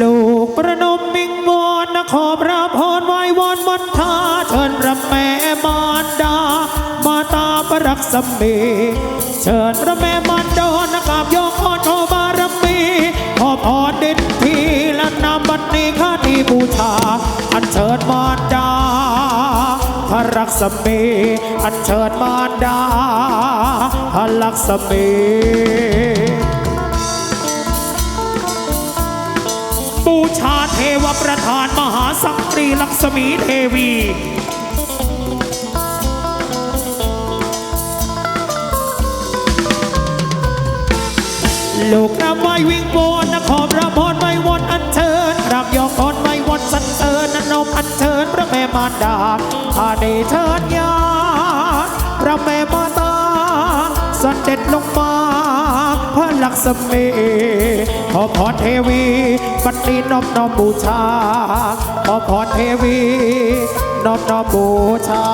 ลูกประนมมิงวอนนะขอพระพรไหว้วอนวันทาเชิญพระแม่มารดา มาตาประรักษมีเชิญพระแม่มารดานะกราบยกอ่อนขอบารมีขอพรเด่นทีและนามบัดนี้ข้านีบูชา อันเชิญมารดาพระรักษมีอันเชิญมารดาพระลักษมี บูชาเทวประธานมหาสังตรีลักษมีเทวี ลูกรับไหววิ่งโวนนะขอพระพรไหววนอันเชิญรับยอกพรไหววนสันเสริญนะนมอันเชิญพระแม่มารดาอาเดเชิญญาพระแม่มาตาสันเด็จลงมา ลักษมีขอพรเทวีปัตติน้อมน้อมบูชา ขอพรเทวีน้อมน้อมบูชา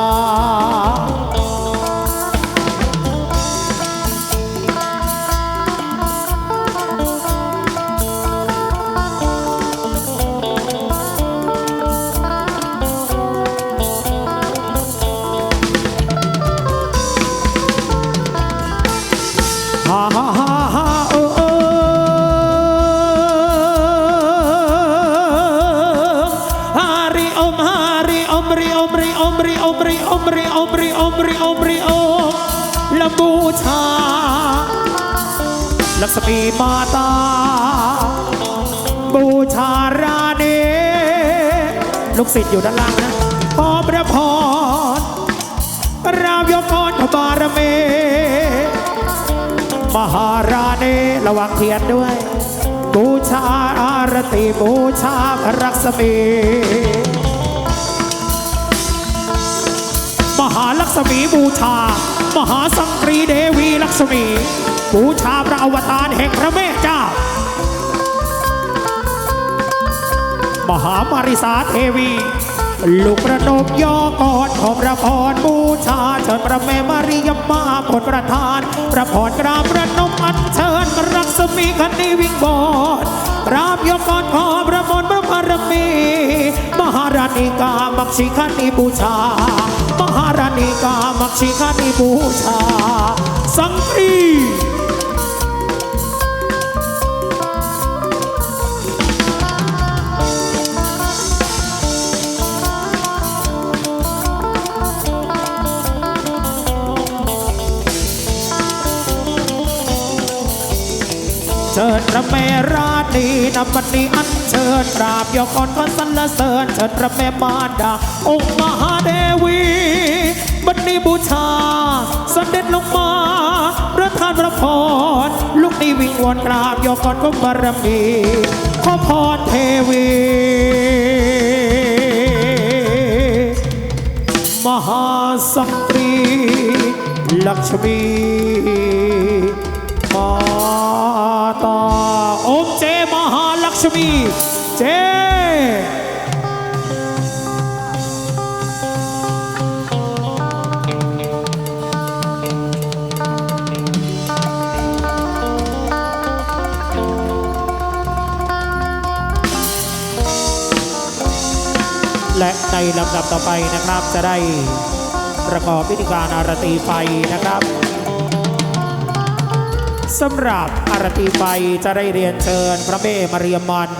บูชา ลักษมีมาตา บูชาราเนลูกศิษย์อยู่ด้านล่างนะขอพระพรราบยกพรบารมีมหาราเนระวังเทียนด้วย บูชาอารติบูชาพระรักษมีมหาลักษมีบูชา มหาสังกรีเดวีลักษมีบูชาพระอวตารแห่งพระแม่เจ้า มหามาริสาเทวี ลูกประนมยอกอดขอพระพรบูชาเชิญพระแม่มารียมาผลประทาน พระพรกราบประนมอัญเชิญพระรักษมีคันนีวิ่งบอดราบยกกอดขอพระพรพระบารมี หาราณีกามักชิคันนีบูชามหาราณีกามักชิคันนีบูชา สังค เชิญพระแม่ราตรีนำบันนี้อันเชิญกราบยกอ่อนขอสรรเสริญเชิญพระแม่มาดา องค์มหาเดวีบันนี้บูชาสเสด็จลงมาประทานพระพรลูกนี้วิ่งวนกราบยกอ่อนก็บารมีขอพรเทวีมหาสังตรีลักษมีมา หาลักษมีเจและในลำดับต่อไปนะครับจะได้ประกอบพิธีการอารตีไฟนะครับ สำหรับอารตีไฟจะได้เรียนเชิญพระเมมาริยมัน